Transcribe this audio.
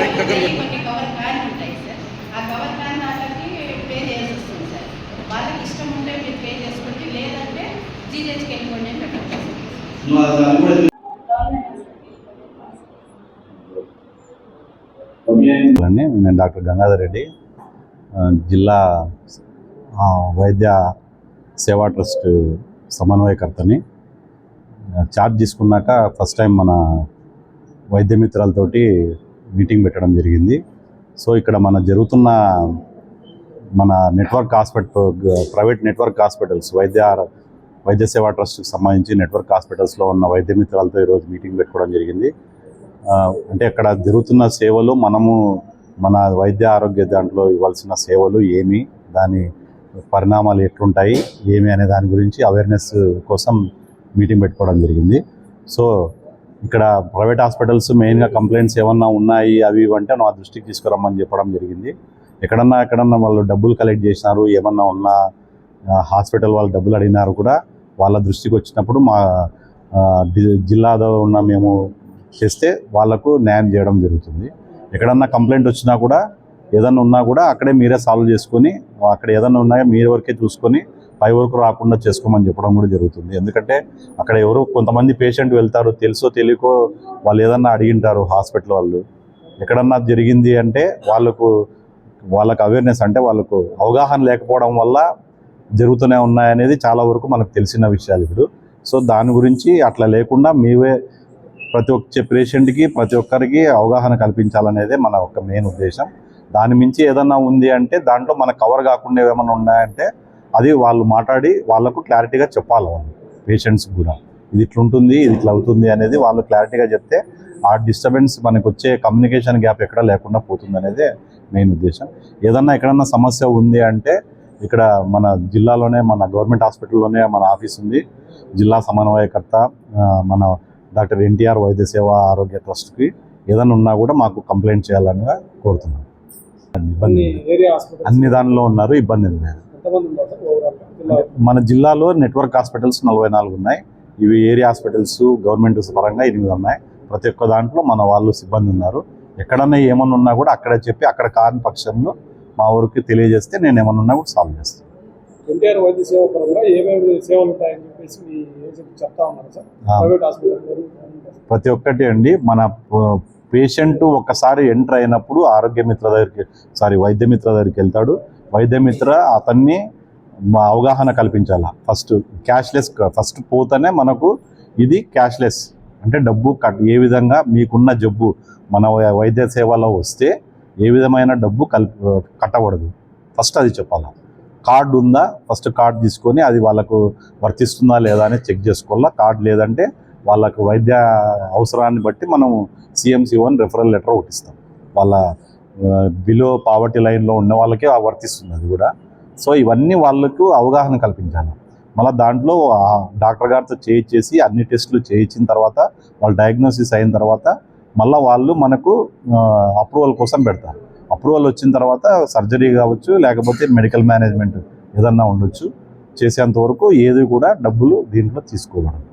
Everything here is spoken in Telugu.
మైక్ దగ్గర కొన్ని పెట్టు. కొన్ని కవర్ కాని ఉంటాయి సార్. ఆ కవర్ కాని వాళ్ళకి పే చేయాల్సి వస్తుంది సార్. వాళ్ళకి ఇష్టం ఉంటే మీరు పే చేసుకోండి లేదంటే జీజేస్కి వెళ్ళిపోండి అని పెట్టండి అండి నేను డాక్టర్ గంగాధర్ రెడ్డి జిల్లా వైద్య సేవా ట్రస్ట్ సమన్వయకర్తని. ఛార్జ్ తీసుకున్నాక ఫస్ట్ టైం మన వైద్య మిత్రాలతోటి మీటింగ్ పెట్టడం జరిగింది. సో ఇక్కడ మన జరుగుతున్న మన network hospital private network hospitals వైద్య వైద్య సేవా ట్రస్ట్కి సంబంధించి నెట్వర్క్ హాస్పిటల్స్లో ఉన్న వైద్య మిత్రాలతో ఈరోజు మీటింగ్ పెట్టుకోవడం జరిగింది. అంటే అక్కడ జరుగుతున్న సేవలు మనము మన వైద్య ఆరోగ్య దాంట్లో ఇవ్వాల్సిన సేవలు ఏమి దాని పరిణామాలు ఎట్లుంటాయి ఏమి అనే దాని గురించి అవేర్నెస్ కోసం మీటింగ్ పెట్టుకోవడం జరిగింది. సో ఇక్కడ ప్రైవేట్ హాస్పిటల్స్ మెయిన్గా కంప్లైంట్స్ ఏమన్నా ఉన్నాయి అవి అంటే నా దృష్టికి తీసుకురమ్మని చెప్పడం జరిగింది. ఎక్కడన్నా ఎక్కడన్నా వాళ్ళు డబ్బులు కలెక్ట్ చేసినారు ఏమన్నా ఉన్నా ఆ, హాస్పిటల్ వాళ్ళు డబ్బులు అడిగినారు కూడా వాళ్ళ దృష్టికి వచ్చినప్పుడు మా ఆ, జిల్లాలో ఉన్న మేము చేస్తే వాళ్ళకు న్యాయం చేయడం జరుగుతుంది. ఎక్కడన్నా కంప్లైంట్ వచ్చినా కూడా ఏదన్నా ఉన్నా కూడా అక్కడే మీరే సాల్వ్ చేసుకొని అక్కడ ఏదన్నా ఉన్నాయో మీ వరకే చూసుకొని పై వరకు రాకుండా చేసుకోమని చెప్పడం కూడా జరుగుతుంది. ఎందుకంటే అక్కడ ఎవరు కొంతమంది పేషెంట్ వెళ్తారు తెలుసో తెలియకో వాళ్ళు ఏదన్నా అడిగింటారు హాస్పిటల్ వాళ్ళు. ఎక్కడన్నా జరిగింది అంటే వాళ్ళకు వాళ్ళకు అవేర్నెస్ అంటే వాళ్ళకు అవగాహన లేకపోవడం వల్ల జరుగుతూనే ఉన్నాయనేది చాలా వరకు మనకు తెలిసిన విషయాలు ఇప్పుడు. సో దాని గురించి అట్లా లేకుండా మీవే ప్రతి ఒక్క పేషెంట్కి ప్రతి ఒక్కరికి అవగాహన కల్పించాలనేదే మన ఒక మెయిన్ ఉద్దేశం. దాని మించి ఏదన్నా ఉంది అంటే దాంట్లో మనకు కవర్ కాకుండా ఏమైనా ఉన్నాయంటే అది వాళ్ళు మాట్లాడి వాళ్ళకు క్లారిటీగా చెప్పాలి వాళ్ళు. పేషెంట్స్ కూడా. ఇది ఇట్లా ఉంటుంది ఇది ఇట్లా అవుతుంది అనేది వాళ్ళు క్లారిటీగా చెప్తే ఆ డిస్టర్బెన్స్ మనకు వచ్చే కమ్యూనికేషన్ గ్యాప్ ఎక్కడ లేకుండా పోతుంది అనేదే మెయిన్ ఉద్దేశం. ఏదన్నా ఎక్కడన్నా సమస్య ఉంది అంటే ఇక్కడ మన జిల్లాలోనే మన గవర్నమెంట్ హాస్పిటల్లోనే మన ఆఫీస్ ఉంది. జిల్లా సమన్వయకర్త మన డాక్టర్ ఎన్టీఆర్ వైద్య సేవా ఆరోగ్య ట్రస్ట్కి ఏదైనా ఉన్నా కూడా మాకు కంప్లైంట్ చేయాలని కోరుతున్నాం. ఇబ్బంది అన్ని దానిలో ఉన్నారు ఇబ్బంది లేదు. మన జిల్లాలో నెట్వర్క్ హాస్పిటల్స్ నలభై నాలుగు ఉన్నాయి. ఇవి ఏరియా హాస్పిటల్స్ గవర్నమెంట్ పరంగా ఎనిమిది ఉన్నాయి. ప్రతి ఒక్క దాంట్లో మన వాళ్ళు సిబ్బంది ఉన్నారు. ఎక్కడన్నా ఏమన్నా ఉన్నా కూడా అక్కడే చెప్పి అక్కడ కాని పక్షంలో మా ఊరికి తెలియజేస్తే నేను ఏమన్నా ఉన్నా కూడా సాల్వ్ చేస్తాను ఎన్టీఆర్ వైద్య సేవ పరంగా ఏమేమి సేవలు ఉంటాయని చెప్పేసి మీ ఏజెంట్ చెప్తా ఉన్నారు సార్. ఆ. ప్రైవేట్ హాస్పిటల్ ప్రతి ఒక్కటి అండి. మన పేషెంట్ ఒక్కసారి ఎంటర్ అయినప్పుడు ఆరోగ్య మిత్ర దగ్గరికి సారీ వైద్య మిత్ర దగ్గరికి వెళ్తాడు. వైద్యమిత్ర అతన్ని అవగాహన కల్పించాల. ఫస్ట్ క్యాష్లెస్ ఫస్ట్ పోతేనే మనకు ఇది క్యాష్లెస్. అంటే డబ్బు కట్ ఏ విధంగా మీకున్న జబ్బు మన వై- వైద్య సేవలో వస్తే ఏ విధమైన డబ్బు కల్ కట్టబడదు ఫస్ట్ అది చెప్పాలా. కార్డు ఉందా? ఫస్ట్ కార్డు తీసుకొని అది వాళ్ళకు వర్తిస్తుందా లేదా అని చెక్ చేసుకోవాలా. కార్డు లేదంటే వాళ్ళకు వైద్య అవసరాన్ని బట్టి మనం సిఎంసి వన్ రెఫరల్ లెటర్ ఒకటిస్తాం వాళ్ళ బిలో పావర్టీ లైన్లో ఉన్న వాళ్ళకే వర్తిస్తుంది అది కూడా. సో ఇవన్నీ వాళ్ళకు అవగాహన కల్పించాలి. మళ్ళీ దాంట్లో డాక్టర్ గారితో చేయించేసి అన్ని టెస్టులు చేయించిన తర్వాత వాళ్ళు డయాగ్నోసిస్ అయిన తర్వాత మళ్ళీ వాళ్ళు మనకు అప్రూవల్ కోసం పెడతారు. అప్రూవల్ వచ్చిన తర్వాత సర్జరీ కావచ్చు లేకపోతే మెడికల్ మేనేజ్మెంట్ ఏదన్నా ఉండొచ్చు చేసేంత వరకు ఏది కూడా డబ్బులు దీంట్లో తీసుకోకూడదు.